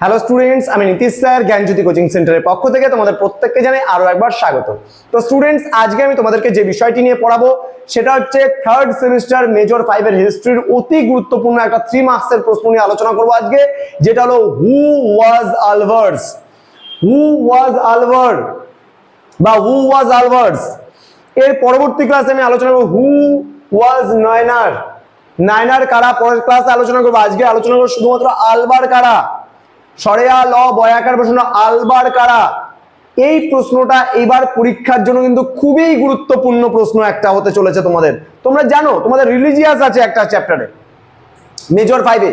Hello students আমি Nitish sir, জ্ঞানজ্যোতি coaching সেন্টারের পক্ষ থেকে তোমাদের প্রত্যেককে জানাই আরও একবার স্বাগত তো স্টুডেন্টস আজকে আমি তোমাদেরকে যে বিষয়টি নিয়ে পড়াবো, সেটা হচ্ছে থার্ড সেমিস্টার মেজর ফাইভের হিস্ট্রির অতি গুরুত্বপূর্ণ একটা থ্রি মার্কসের প্রশ্ন নিয়ে আলোচনা করব আজকে, যেটা হলো হু ওয়াজ আলভার্স হু ওয়াজ আলভার বা হু ওয়াজ আলভার্স এর পরবর্তী ক্লাসে আমি আলোচনা করব হু ওয়াজ নয়নার নায়নার কারা? পরের ক্লাসে আলোচনা করব। আজকে আলোচনা করব শুধুমাত্র আলবার কারা? সরেয়া ল বয়াকার প্রশ্ন, আলবার কারা? এই প্রশ্নটা এবার পরীক্ষার জন্য কিন্তু খুবই গুরুত্বপূর্ণ প্রশ্ন একটা হতে চলেছে তোমাদের। তোমরা জানো, তোমাদের রিলিজিয়াস আছে একটা চ্যাপ্টারে মেজর ফাইভে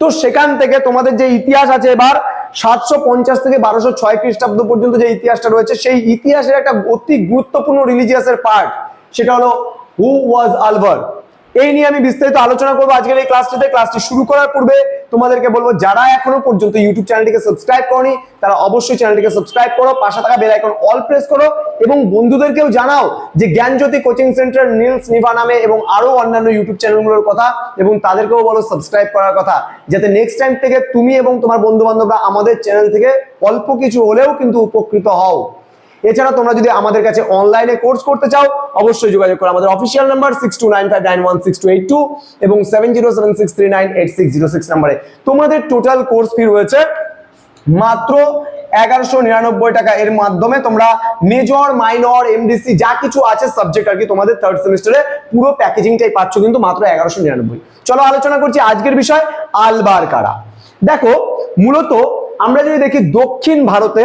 তো সেখান থেকে তোমাদের যে ইতিহাস আছে এবার, সাতশো পঞ্চাশ থেকে বারোশো ছয় খ্রিস্টাব্দ পর্যন্ত যে ইতিহাসটা রয়েছে, সেই ইতিহাসের একটা অতি গুরুত্বপূর্ণ রিলিজিয়াসের পার্ট সেটা হলো হু ওয়াজ আলভার এই নিয়ে আমি বিস্তারিত আলোচনা করব আজকের এই ক্লাসটিতে। ক্লাসটি শুরু করার পূর্বে তোমাদেরকে বলব, যারা এখনও পর্যন্ত ইউটিউব চ্যানেলটিকে সাবস্ক্রাইব করনি, তারা অবশ্যই চ্যানেলটিকে সাবস্ক্রাইব করো, পাশে থাকা বেল আইকন অল প্রেস করো এবং বন্ধুদেরকেও জানাও যে জ্ঞানজ্যোতি কোচিং সেন্টার নীলস নিভা নামে এবং আরও অন্যান্য ইউটিউব চ্যানেলগুলোর কথা এবং তাদেরকেও বলো সাবস্ক্রাইব করার কথা। যাতে নেক্সট টাইম থেকে তুমি এবং তোমার বন্ধু বান্ধবরা আমাদের চ্যানেল থেকে অল্প কিছু হলেও কিন্তু উপকৃত হও। এছাড়া তোমরা যদি আমাদের কাছে অনলাইনে কোর্স করতে চাও, অবশ্যই যোগাযোগ করো। আমাদের official number six two nine nine one six eight two এবং seven zero seven six nine eight six zero six নাম্বারে তোমাদের টোটাল কোর্স ফি রয়েছে মাত্র এগারোশো নিরানব্বই টাকা। এর মাধ্যমে তোমরা মেজর মাইনর এমডিসি যা কিছু আছে সাবজেক্ট আর কি তোমাদের থার্ড সেমিস্টারে পুরো প্যাকেজিংটাই পাচ্ছ কিন্তু মাত্র এগারোশো নিরানব্বই। চলো আলোচনা করছি আজকের বিষয় আলবার কারা। দেখো, মূলত আমরা যদি দেখি দক্ষিণ ভারতে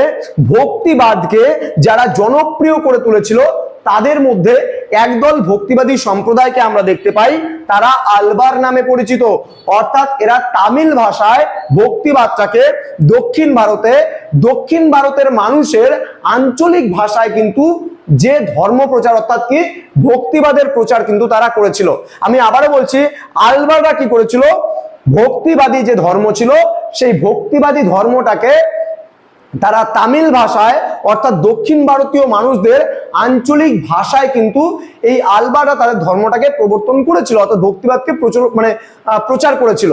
ভক্তিবাদকে যারা জনপ্রিয় করে তুলেছিল, তাদের মধ্যে একদল ভক্তিবাদী সম্প্রদায়কে আমরা দেখতে পাই। তারা আলবার নামে পরিচিত। অর্থাৎ এরা তামিল ভাষায় ভক্তিবাদটাকে দক্ষিণ ভারতে, দক্ষিণ ভারতের মানুষের আঞ্চলিক ভাষায় কিন্তু যে ধর্ম প্রচার, অর্থাৎ কি ভক্তিবাদের প্রচার কিন্তু তারা করেছিল। আমি আবারও বলছি, আলবাররা কি করেছিল? ভক্তিবাদী যে ধর্ম ছিল সেই ভক্তিবাদী ধর্মটাকে তারা তামিল ভাষায়, অর্থাৎ দক্ষিণ ভারতীয় মানুষদের আঞ্চলিক ভাষায় কিন্তু এই আলবারা তাদের ধর্মটাকে প্রবর্তন করেছিল, অর্থাৎ ভক্তিবাদকে প্রচুর মানে প্রচার করেছিল।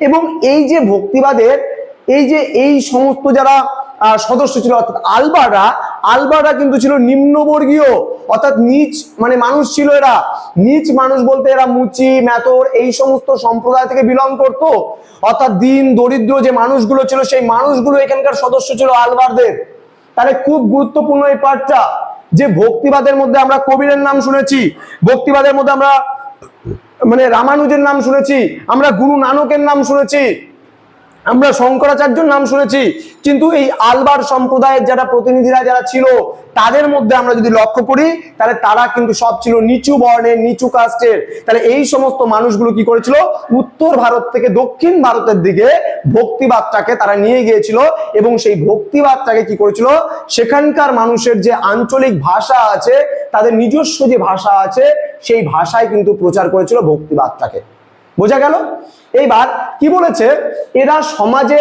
এবং এই যে ভক্তিবাদের, এই যে, এই সমস্ত যারা সদস্য ছিল, অর্থাৎ আলবাররা আলবাররা কিন্তু ছিল নিম্নবর্গীয়, অর্থাৎ নিচ মানে মানুষ ছিল এরা। নিচ মানুষ বলতে এরা মুচি মেতর এই সমস্ত সম্প্রদায় থেকে বিলং করতো। অর্থাৎ দিন, দরিদ্র যে মানুষগুলো ছিল, সেই মানুষগুলো এখানকার সদস্য ছিল আলবারদের। তাহলে খুব গুরুত্বপূর্ণ এই পার্টটা যে ভক্তিবাদের মধ্যে আমরা কবিরের নাম শুনেছি, ভক্তিবাদের মধ্যে আমরা মানে রামানুজের নাম শুনেছি, আমরা গুরু নানকের নাম শুনেছি। আমরা শঙ্করাচার্যর নাম শুনেছি, কিন্তু এই আলবার সম্প্রদায়ের যারা প্রতিনিধিরা যারা ছিল, তাদের মধ্যে আমরা যদি লক্ষ্য করি, তাহলে তারা কিন্তু সব ছিল নিচু বর্ণের, নিচু কাস্টের। তাহলে এই সমস্ত মানুষগুলো কি করেছিল? উত্তর ভারত থেকে দক্ষিণ ভারতের দিকে ভক্তিবাদটাকে তারা নিয়ে গিয়েছিল এবং সেই ভক্তিবাদটাকে কি করেছিল? সেখানকার মানুষের যে আঞ্চলিক ভাষা আছে, তাদের নিজস্ব যে ভাষা আছে, সেই ভাষায় কিন্তু প্রচার করেছিল ভক্তিবাদটাকে বোঝা গেল? এইবার কি বলেছে? এরা সমাজে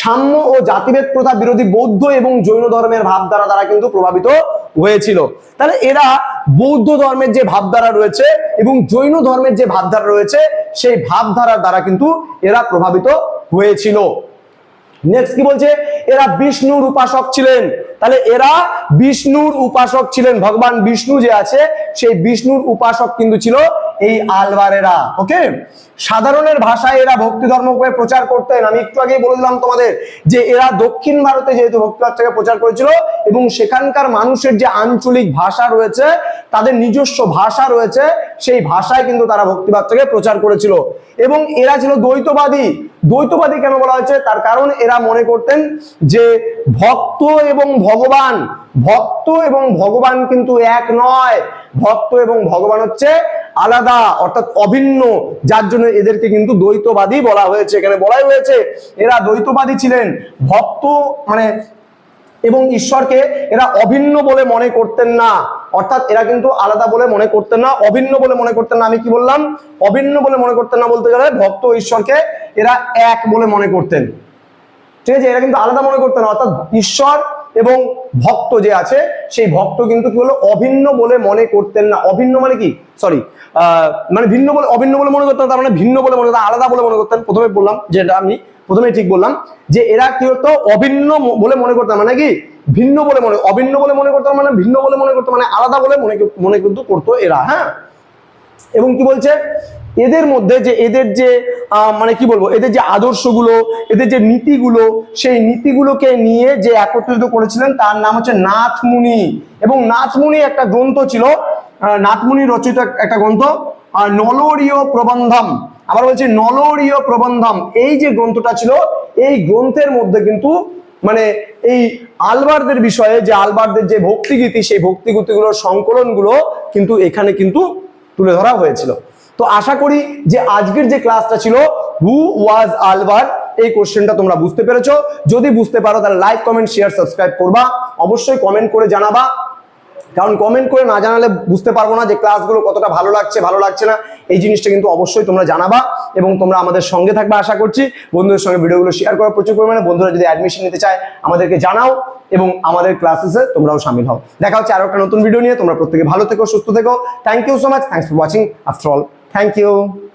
সাম্য ও জাতিভেদ প্রথা বিরোধী বৌদ্ধ এবং জৈন ধর্মের ভাবধারা দ্বারা কিন্তু প্রভাবিত হয়েছিল। তাহলে এরা বৌদ্ধ ধর্মের যে ভাবধারা রয়েছে এবং জৈন ধর্মের যে ভাবধারা রয়েছে, সেই ভাবধারার দ্বারা কিন্তু এরা প্রভাবিত হয়েছিল। নেক্সট কি বলছে? এরা বিষ্ণুর উপাসক ছিলেন। তাহলে এরা বিষ্ণুর উপাসক ছিলেন। ভগবান বিষ্ণু যে আছে, সেই বিষ্ণুর উপাসক কিন্তু ছিল এই আলবারেরা, ওকে? সাধারণের ভাষায় এরা ভক্তি ধর্মকে প্রচার করতেন। আমি একটু আগেই বলে দিলাম তোমাদের যে এরা দক্ষিণ ভারতে যেহেতু ভক্তিবাদটাকে প্রচার করেছিল এবং সেখানকার মানুষের যে আঞ্চলিক ভাষা রয়েছে, তাদের নিজস্ব ভাষা রয়েছে, সেই ভাষায় কিন্তু তারা ভক্তিবাদটাকে প্রচার করেছিল। এবং এরা ছিল দ্বৈতবাদী। দ্বৈতবাদী কেন বলা হয়েছে? তার কারণ এরা মনে করতেন যে ভক্ত এবং ভগবান, ভক্ত এবং ভগবান কিন্তু এক নয়। ভক্ত এবং ভগবান হচ্ছে আলাদা, অর্থাৎ অভিন্ন, যার জন্য এদেরকে কিন্তু দ্বৈতবাদী বলা হয়েছে। এখানে বলাই হয়েছে, এরা দ্বৈতবাদী ছিলেন। ভক্ত মানে এবং ঈশ্বরকে এরা অভিন্ন বলে মনে করতেন না। অর্থাৎ এরা কিন্তু আলাদা বলে মনে করতেন না, অভিন্ন বলে মনে করতেন না। আমি কি বললাম? অভিন্ন বলে মনে করতেন না বলতে গেলে ভক্ত ঈশ্বরকে এরা এক বলে মনে করতেন। ঠিক আছে? এরা কিন্তু আলাদা মনে করতেন না। অর্থাৎ ঈশ্বর এবং ভক্ত যে আছে, সেই ভক্ত কিন্তু কি হলো? অভিন্ন বলে মনে করতেন না। অভিন্ন মানে কি? সরি মানে ভিন্ন বলে, অভিন্ন বলে মনে করতেন, তার মানে ভিন্ন বলে মনে করতেন, আলাদা বলে মনে করতেন, প্রথমে বললাম, যেটা আমি প্রথমে ঠিক বললাম, যে এরা কি হতো, অভিন্ন বলে মনে করতাম মানে কি? ভিন্ন বলে মনে, অভিন্ন বলে মনে করতাম মানে ভিন্ন বলে মনে করতো মানে আলাদা বলে মনে মনে কিন্তু করতো এরা হ্যাঁ? এবং কি বলছে? এদের মধ্যে যে, এদের যে মানে কি বলব, এদের যে আদর্শগুলো, এদের যে নীতিগুলো, সেই নীতিগুলোকে নিয়ে যে একত্রিত করেছিলেন, তার নাম হচ্ছে নাথমুনি। এবং নাথমুনি একটা গ্রন্থ ছিল নাথমুনি রচিত একটা গ্রন্থ নলরীয় প্রবন্ধম। আবার বলছি, নলরীয় প্রবন্ধম। এই যে গ্রন্থটা ছিল, এই গ্রন্থের মধ্যে কিন্তু মানে এই আলবারদের বিষয়ে যে আলবারদের যে ভক্তিগীতি, সেই ভক্তিগীতিগুলোর সংকলনগুলো কিন্তু এখানে কিন্তু তুলে ধরা হয়েছিল। তো আশা করি যে আজকের যে ক্লাসটা ছিল হু ওয়াজ আলবার, এই কোশ্চেনটা তোমরা বুঝতে পেরেছ। যদি বুঝতে পারো, তাহলে লাইক কমেন্ট শেয়ার সাবস্ক্রাইব করবা। অবশ্যই কমেন্ট করে জানাবা। কারণ কমেন্ট করে না জানালে বুঝতে পারব না যে ক্লাসগুলো কতটা ভালো লাগছে ভালো লাগছে না। এই জিনিসটা কিন্তু অবশ্যই তোমরা জানাবা এবং তোমরা আমাদের সঙ্গে থাকবে আশা করছি। বন্ধুদের সঙ্গে ভিডিওগুলো শেয়ার করো প্রচুর পরিমাণে। বন্ধুরা যদি অ্যাডমিশন নিতে চায়, আমাদেরকে জানাও এবং আমাদের ক্লাসেসে তোমরাও সামিল হও। দেখা হচ্ছে আরও একটা নতুন ভিডিও নিয়ে। তোমরা প্রত্যেকে ভালো থেকো, সুস্থ থেকো। Thank you so much thanks for watching after all thank you